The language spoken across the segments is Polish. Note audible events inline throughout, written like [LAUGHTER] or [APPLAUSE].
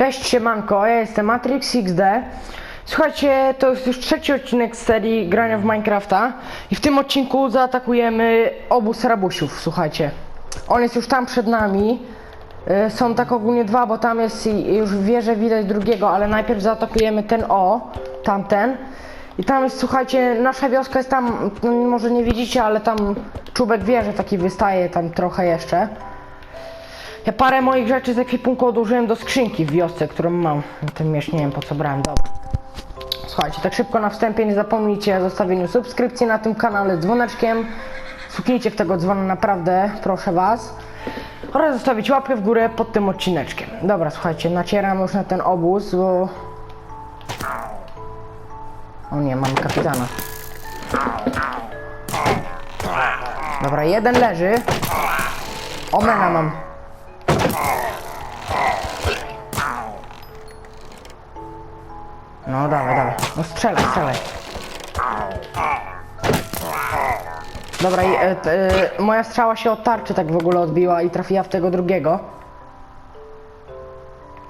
Cześć, siemanko, ja jestem Matrix XD. Słuchajcie, to jest już trzeci odcinek z serii grania w Minecrafta i w tym odcinku zaatakujemy obóz rabusiów, słuchajcie. On jest już tam przed nami. Y, Są tak ogólnie dwa, bo tam jest już w wieży widać drugiego, ale najpierw zaatakujemy ten o, tamten. I tam jest, słuchajcie, nasza wioska jest tam, no, może nie widzicie, ale tam czubek wieży taki wystaje tam trochę jeszcze. Ja parę moich rzeczy z ekwipunku odłożyłem do skrzynki w wiosce, którą mam. Ten miecz nie wiem po co brałem, dobra. Słuchajcie, tak szybko na wstępie nie zapomnijcie o zostawieniu subskrypcji na tym kanale z dzwoneczkiem. Stuknijcie w tego dzwona naprawdę, proszę was. Oraz zostawić łapkę w górę pod tym odcineczkiem. Dobra, słuchajcie, nacieram już na ten obóz, bo... O nie, mam kapitana. Dobra, jeden leży. Omena mam. No dawaj, dawaj. No strzelaj, strzelaj. Dobra, i, e, t, e, moja strzała się od tarczy tak w ogóle odbiła i trafiła w tego drugiego.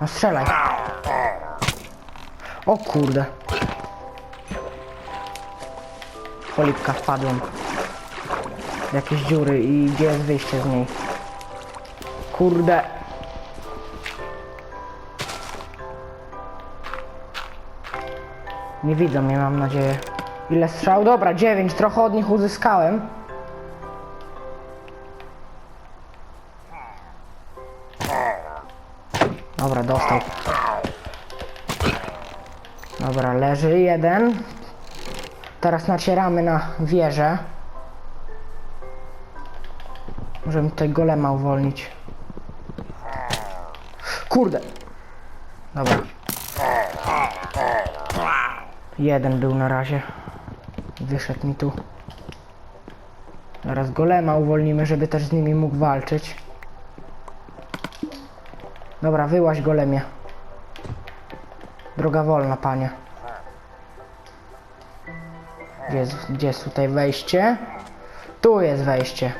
No strzelaj. O kurde. Polipka wpadłem. Jakieś dziury i gdzie jest wyjście z niej? Kurde. Nie widzą mnie, mam nadzieję. Ile strzał? Dobra, 9. Trochę od nich uzyskałem. Dobra, dostał. Dobra, leży jeden. Teraz nacieramy na wieżę. Możemy tutaj golema uwolnić. Kurde. Dobra. Jeden był na razie. Wyszedł mi tu. Teraz golema uwolnimy, żeby też z nimi mógł walczyć. Dobra, wyłaź golemie. Droga wolna, panie. Gdzie jest, gdzie jest tutaj wejście? Tu jest wejście.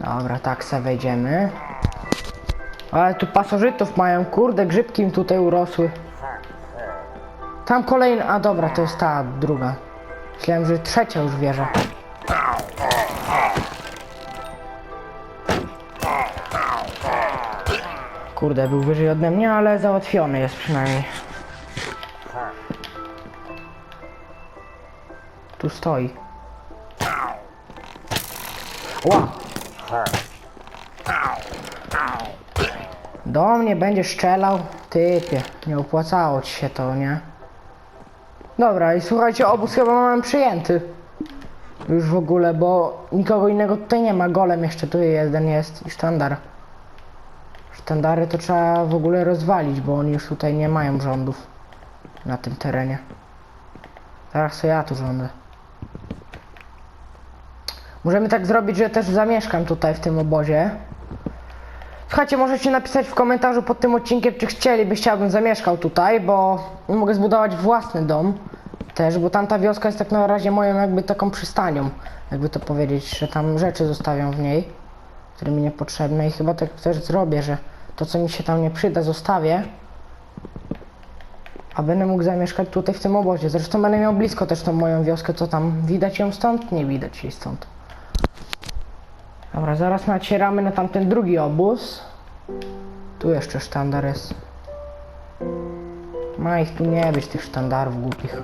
Dobra, tak se wejdziemy. Ale tu pasożytów mają, kurde, grzybki im tutaj urosły. Tam kolejna, a dobra, to jest ta druga. Myślałem, że trzecia już wieża. Kurde, był wyżej ode mnie, ale załatwiony jest przynajmniej. Tu stoi. Ła! Do mnie będziesz strzelał? Typie, nie opłacało ci się to, nie? Dobra, i słuchajcie, obóz chyba mamy przyjęty. Już w ogóle, bo nikogo innego tutaj nie ma. Golem jeszcze tu jeden jest i sztandar. Sztandary to trzeba w ogóle rozwalić, bo oni już tutaj nie mają rządów na tym terenie. Teraz to ja tu rządzę. Możemy tak zrobić, że też zamieszkam tutaj w tym obozie. Słuchajcie, możecie napisać w komentarzu pod tym odcinkiem, czy chcielibyście, abym zamieszkał tutaj, bo mogę zbudować własny dom też, bo tamta wioska jest tak na razie moją jakby taką przystanią, jakby to powiedzieć, że tam rzeczy zostawiam w niej, które mi niepotrzebne i chyba tak też zrobię, że to co mi się tam nie przyda zostawię, a będę mógł zamieszkać tutaj w tym obozie. Zresztą będę miał blisko też tą moją wioskę, co tam widać ją stąd? Nie widać jej stąd. Dobra, zaraz nacieramy na tamten drugi obóz. Tu jeszcze sztandar jest. Ma ich tu nie być, tych sztandarów głupich.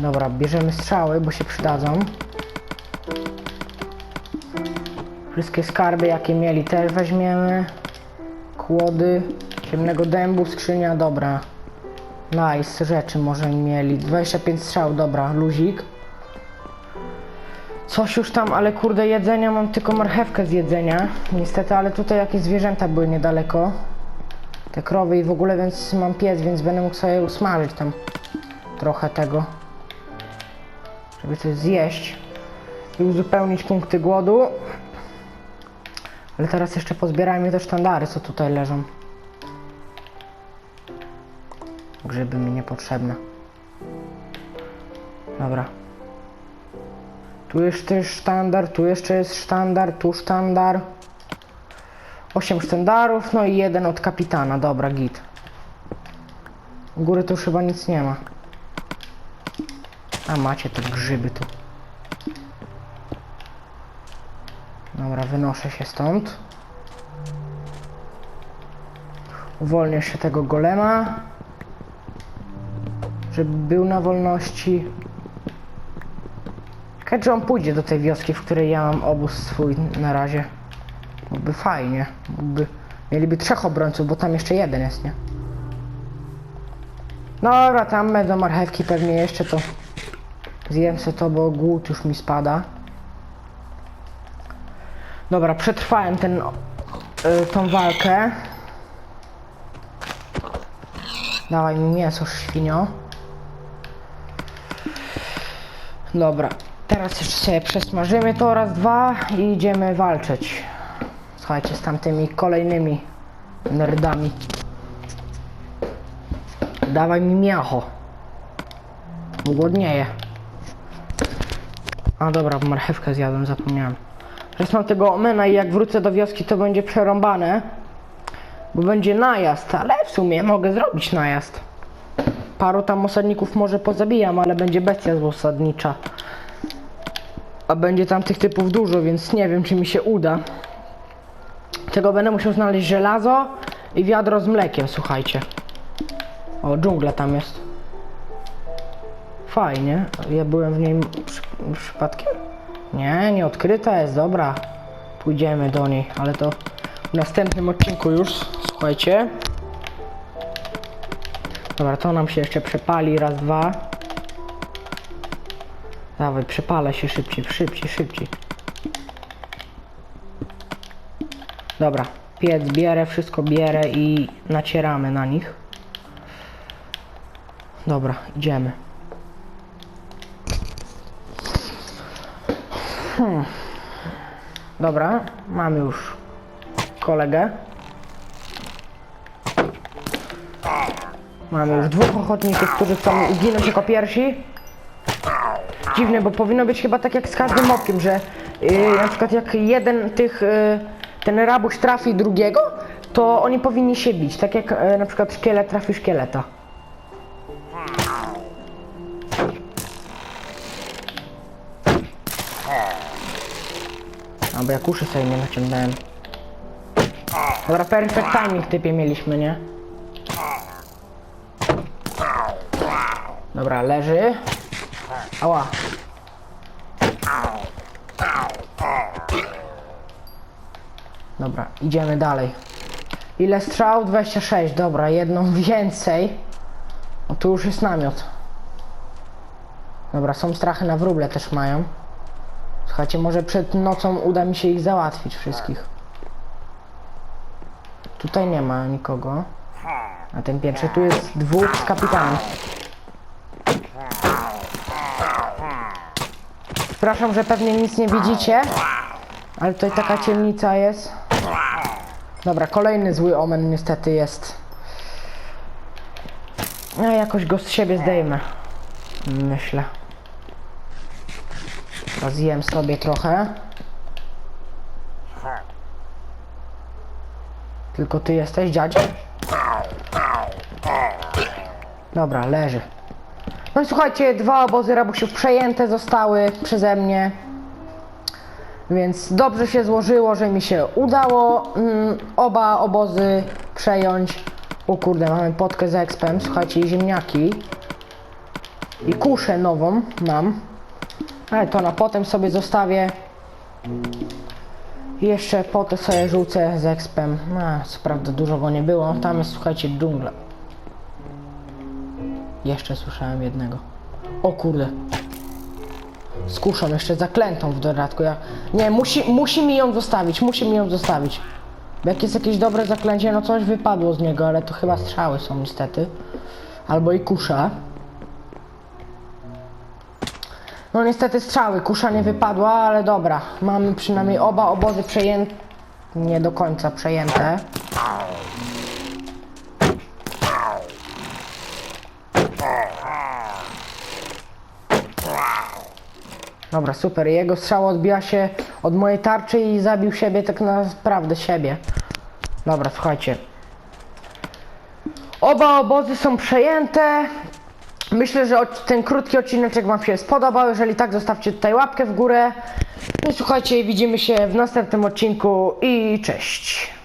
Dobra, bierzemy strzały, bo się przydadzą. Wszystkie skarby, jakie mieli, też weźmiemy. Kłody, ciemnego dębu, skrzynia, dobra. Nice, rzeczy może mieli. 25 strzał, dobra, luzik. Coś już tam, ale kurde jedzenia, mam tylko marchewkę z jedzenia. Niestety, ale tutaj jakieś zwierzęta były niedaleko. Te krowy i w ogóle, więc mam piec, więc będę mógł sobie usmażyć tam trochę tego. Żeby coś zjeść i uzupełnić punkty głodu. Ale teraz jeszcze pozbierajmy te sztandary, co tutaj leżą. Grzyby mi niepotrzebne. Dobra. Tu jeszcze jest sztandar, tu jeszcze jest sztandar, tu sztandar. 8 sztandarów, no i jeden od kapitana. Dobra, git. U góry to już chyba nic nie ma. A macie te grzyby tu. Dobra, wynoszę się stąd. Uwolnię jeszcze tego golema. Żeby był na wolności. Ciekawe, czy on pójdzie do tej wioski, w której ja mam obóz swój na razie. Byłby fajnie. Byłby... Mieliby trzech obrońców, bo tam jeszcze jeden jest, nie? Dobra, tam będą marchewki pewnie jeszcze to. Zjem se to, bo głód już mi spada. Dobra, przetrwałem ten, y, tą walkę. Dawaj mi mięso, świnio. Dobra, teraz jeszcze sobie przesmażymy to raz, dwa i idziemy walczyć. Słuchajcie, z tamtymi kolejnymi nerdami. Dawaj mi miacho. Głodnieję. A dobra, marchewkę zjadłem, zapomniałem. Teraz mam tego omena i jak wrócę do wioski to będzie przerąbane. Bo będzie najazd, ale w sumie mogę zrobić najazd. Paru tam osadników może pozabijam, ale będzie bestia osadnicza. A będzie tam tych typów dużo, więc nie wiem czy mi się uda. Tego będę musiał znaleźć żelazo i wiadro z mlekiem, słuchajcie. O, dżungla tam jest. Fajnie. Ja byłem w niej przypadkiem? Nie, nie odkryta jest, dobra. Pójdziemy do niej, ale to w następnym odcinku już, słuchajcie. Dobra, to nam się jeszcze przepali, raz, dwa. Dawaj, przepala się szybciej, szybciej, szybciej. Dobra, piec bierę, wszystko bierę i nacieramy na nich. Dobra, idziemy. Hmm. Dobra, mamy już kolegę. Mamy już dwóch ochotników, którzy chcą uginąć jako pierwsi. Dziwne, bo powinno być chyba tak jak z każdym mopkiem, że yy, na przykład jak jeden tych, yy, ten rabuś trafi drugiego, to oni powinni się bić, tak jak yy, na przykład szkielet trafi szkieleta. Albo ja kuszy sobie nie naciągnąłem. Dobra, perfect timing typie mieliśmy, nie? Dobra, leży. Ała. Dobra, idziemy dalej. Ile strzał? 26. Dobra, jedną [LAUGHS] więcej. O, tu już jest namiot. Dobra, są strachy na wróble też mają. Słuchajcie, może przed nocą uda mi się ich załatwić wszystkich. Tutaj nie ma nikogo. Na tym piętrze tu jest dwóch z kapitanem. Przepraszam, że pewnie nic nie widzicie, ale tutaj taka ciemnica jest. Dobra, kolejny zły omen niestety jest. Ja jakoś go z siebie zdejmę. Myślę. Zjem sobie trochę. Tylko ty jesteś, dziadzie? Dobra, leży. No i słuchajcie, dwa obozy rabusiów przejęte zostały przeze mnie. Więc dobrze się złożyło, że mi się udało mm, oba obozy przejąć. O kurde, mamy potkę z expem, słuchajcie, i ziemniaki. I kuszę nową mam. Ale to na potem sobie zostawię. Jeszcze potę sobie rzucę z expem. A, co prawda dużo go nie było. Tam jest, słuchajcie, dżungla. Jeszcze słyszałem jednego. O kurde. Skuszą jeszcze zaklętą w dodatku. Ja... Nie, musi, musi mi ją zostawić, musi mi ją zostawić. Bo jak jest jakieś dobre zaklęcie, no coś wypadło z niego, ale to chyba strzały są niestety. Albo i kusza. No niestety strzały, kusza nie wypadła, ale dobra. Mamy przynajmniej oba obozy przejęte. Nie do końca przejęte. Dobra, super. Jego strzała odbiła się od mojej tarczy i zabił siebie tak naprawdę siebie. Dobra, słuchajcie. Oba obozy są przejęte. Myślę, że ten krótki odcineczek Wam się spodobał. Jeżeli tak, zostawcie tutaj łapkę w górę. No i słuchajcie, widzimy się w następnym odcinku i cześć.